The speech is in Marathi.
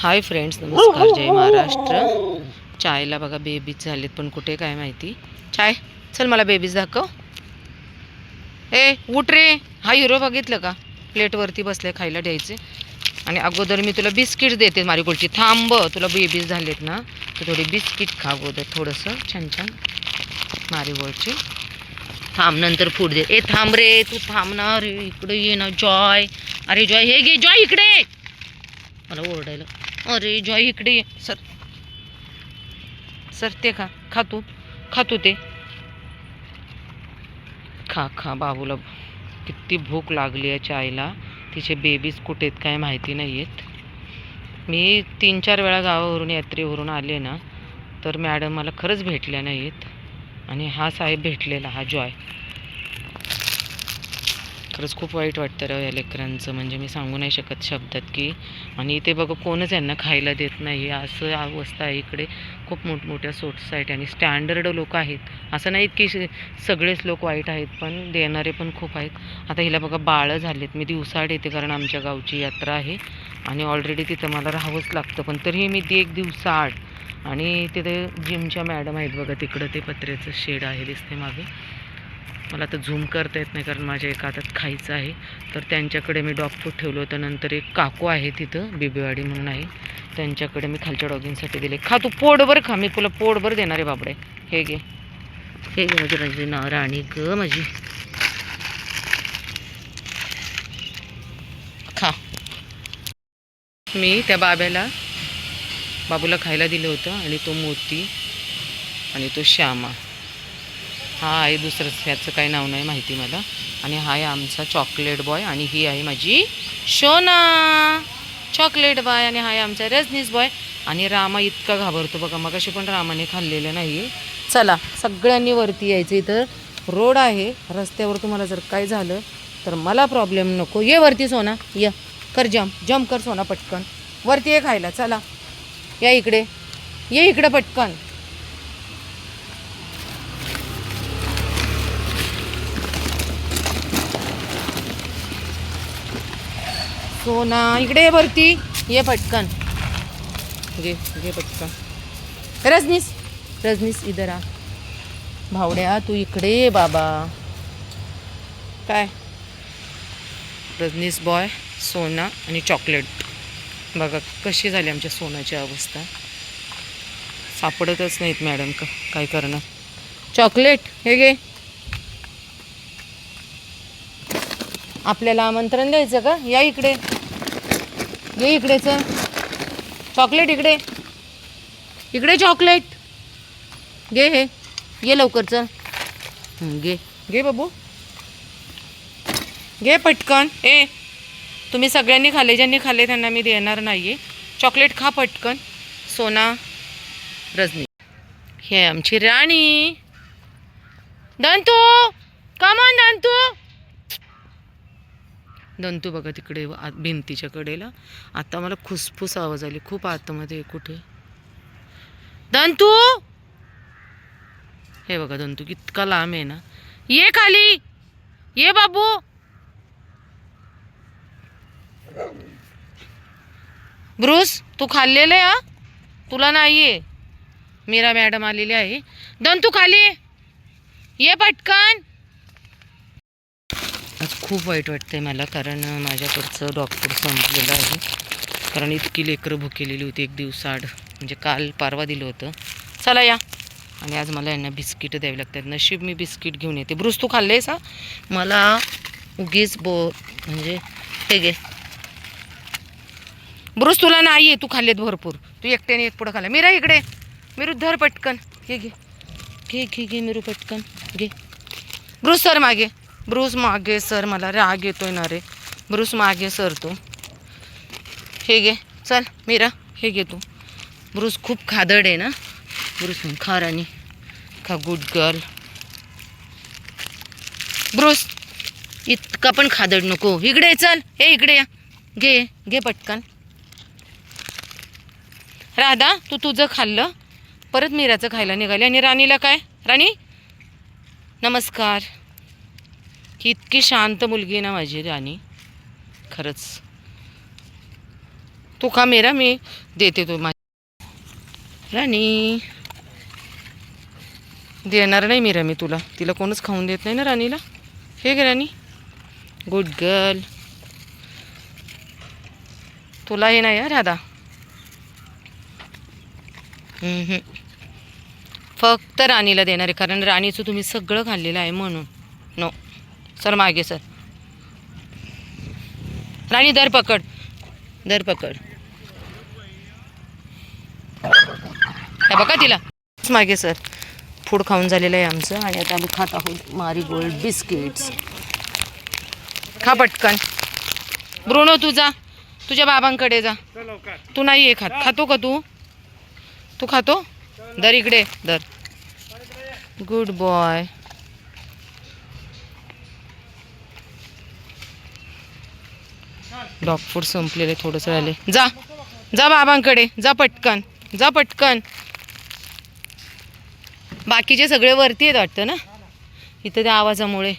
हाय फ्रेंड्स नमस्कार जय महाराष्ट्र. चायला बघा बेबीज झालेत पण कुठे काय माहिती. चाय चल मला बेबीज दाखव. ए उठ रे. हा हिरो बघितलं का? प्लेटवरती बसले खायला द्यायचे. आणि अगोदर मी तुला बिस्किट देते मारीगोलची थांब तुला बेबीज झालेत ना तर थोडी बिस्किट खा अगोदर थोडंसं. छान छान. मारीगोलची थांब नंतर फूड दे. ए थांब रे तू थांब ना रे. इकडे ये ना जॉय. अरे जॉय हे घे जॉय इकडे. मला ओरडायला. अरे जॉय इकडे ये. सर सर ते खा खातो खातो ते खा खा बाबूला किती भूक लागली आहे चायला. तिचे बेबीज कुठे आहेत काय माहिती नाही आहेत मी तीन चार वेळा गावावरून यात्रेवरून आले ना तर मॅडम मला खरंच भेटल्या नाही आहेत आणि हा साहेब भेटलेला हा जॉय. खरंच खूप वाईट वाटतं राव या लेकरांचं. म्हणजे मी सांगू नाही शकत शब्दात की. आणि इथे बघा कोणच यांना खायला देत नाही असं अवस्था आहे इकडे. खूप मोठमोठ्या सोसायटी आणि स्टँडर्ड लोक आहेत. असं नाहीत की सगळेच लोक वाईट आहेत पण देणारे पण खूप आहेत. आता हिला बघा बाळं झालेत. मी दिवसाआड येते कारण आमच्या गावची यात्रा आहे. आणि ऑलरेडी तिथं मला राहावंच लागतं. पण तरीही मी ती एक दिवसाआड. आणि तिथे जिमच्या मॅडम आहेत बघा तिकडं ते पत्र्याचं शेड आहे दिसते मागे. मला तर झूम करता येत नाही कारण माझ्या एका हातात खायचं आहे. तर त्यांच्याकडे मी डॉग फूड ठेवलं होतं. नंतर एक काकू आहे तिथं बिबेवाडी म्हणून आहे. त्यांच्याकडे मी खालच्या डॉगिंगसाठी दिले खा तू पोटभर खा. मी तुला पोटभर देणार आहे बाबडे हे घे. हे घे माझी राणी ना राणी ग माझी. खा. मी त्या बाब्याला बाबूला खायला दिलं होतं आणि तो मोती आणि तो श्यामा. हा आहे दुसरं ह्याचं काही नाव नाही माहिती मला. आणि हा आहे आमचा चॉकलेट बॉय आणि ही आहे माझी शोना. चॉकलेट बॉय आणि हा आहे आमचा रजनीस बॉय आणि रामा इतका घाबरतो बघा मगाशी पण रामाने खाल्लेलं नाही आहे चला सगळ्यांनी वरती यायचं इथं. रोड आहे रस्त्यावर तुम्हाला जर काय झालं तर मला प्रॉब्लेम नको. ये वरती सोना ये. कर जम्प जम्प कर सोना पटकन. वरती ये खायला चला. या इकडे. ये इकडे पटकन. सोना इकडे ये वरती. ये पटकन. घे घे पटकन. रजनीस रजनीस इधर आ. भावड्या तू इकडे ये बाबा. काय? रजनीस बॉय सोना आणि चॉकलेट बघा कशी झाली आमच्या सोनाची अवस्था. सापडतच नाहीत मॅडम का काय करणार चॉकलेट हे घे. आपल्याला आमंत्रण द्यायचं का? या इकडे. ये इकडेचं. चॉकलेट इकडे. इकडे चॉकलेट. घे हे. ये लवकरचं. घे. घे बाबू. घे पटकन. ए तुम्ही सगळ्यांनी खाले ज्यांनी खाल्ले त्यांना मी देणार नाही आहे चॉकलेट खा पटकन. सोना रजनी. हे आमची राणी. दंतू. कमान दंतू. दंतू बघा तिकडे आत- भिंतीच्या कडेला आता मला खुसफुस आवाज आली. खूप आतमध्ये कुठे? दंतू! हे बघा दंतू कितका लांब आहे ना. ये खाली! ये बाबू! ब्रूस तू खाल्लेलं आहे हा? तुला नाही आहे मीरा मॅडम आलेली आहे. दंतू खाली! ये. ये पटकन! आज खूप वाईट वाटतंय मला कारण माझ्याकडचं डॉक्टर संपलेलं आहे. कारण इतकी लेकरं भुकेलेली होती एक दिवसाआड म्हणजे काल परवा दिलं होतं. चला या. आणि आज मला यांना बिस्किटं द्यावी लागतात. नशीब मी बिस्किट घेऊन येते. ब्रुस तू खाल्लेस हा? मला उगीच बो म्हणजे हे घे. ब्रुस तुला नाही आहे. तू खाल्लेत भरपूर. तू एकट्याने एक पुढं खाल्ला. मीरा इकडे. मिरू धर पटकन. हे घे. घे घे घे मिरू पटकन. घे. ब्रुस सर मागे. ब्रूस मागे सर मला राग येतोय ना रे. ब्रूस मागे सर तू. हे घे. चल मीरा हे घे तू. ब्रूस खूप खादड आहे ना. ब्रूस खा राणी. खा गुड गर्ल ब्रूस इतका पण खादड नको. इकडे चल. हे इकडे या. घे घे पटकन. राधा तू तुझं खाल्लं. परत मीराचं खायला निघाली. आणि राणीला काय? राणी? नमस्कार. ही इतकी शांत मुलगी आहे ना माझी राणी. खरंच. तू खा मेरा मी देते तू माझी. राणी. देणार नाही मी रमी तुला. तिला कोणच खाऊन देत नाही ना राणीला. हे गे राणी. गुड गर्ल तुला हे नाही हा राधा. फक्त राणीला देणार आहे कारण राणीचं तुम्ही सगळं खाल्लेलं आहे म्हणून. नो सर मागे सर. राणी दर पकड. दर पकड. काय बघा तिला. मागे सर. फूड खाऊन झालेलं आहे आमचं आणि आता आम्ही खात आहोत मारी गोल्ड बिस्किट्स. खा पटकन. ब्रोनो तू जा. तुझ्या बाबांकडे जा. तू नाही आहे खात. खातो का तू? तू खातो? दर इकडे दर. गुड बॉय डॉग फूड संपलेले थोडंसं राहिले. जा जा बाबांकडे जा पटकन जा पटकन. बाकीचे सगळे वरती आहेत वाटतं ना? इथं त्या आवाजामुळे.